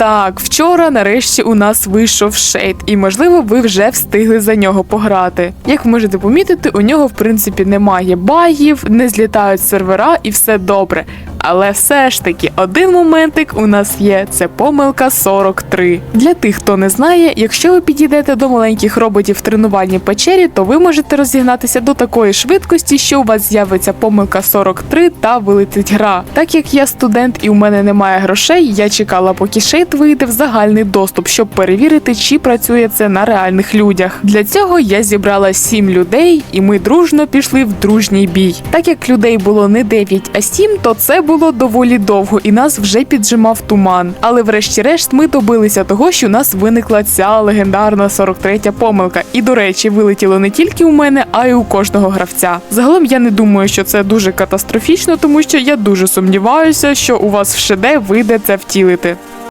Так, вчора нарешті у нас вийшов шейд, і можливо ви вже встигли за нього пограти. Як ви можете помітити, у нього в принципі немає багів, не злітають сервера і все добре. Але все ж таки, один моментик у нас є це помилка 43. Для тих, хто не знає, якщо ви підійдете до маленьких роботів в тренувальній печері, то ви можете розігнатися до такої швидкості, що у вас з'явиться помилка 43 та вилетить гра. Так як я студент і у мене немає грошей, я чекала, поки шейт вийде в загальний доступ, щоб перевірити, чи працює це на реальних людях. Для цього я зібрала 7 людей, і ми дружно пішли в дружній бій. Так як людей було не 9, а 7, то це було доволі довго, і нас вже піджимав туман. Але врешті-решт ми добилися того, що у нас виникла ця легендарна 43-я помилка. І до речі, вилетіло не тільки у мене, а й у кожного гравця. Загалом я не думаю, що це дуже катастрофічно, тому що я дуже сумніваюся, що у вас в ШД вийде це втілити.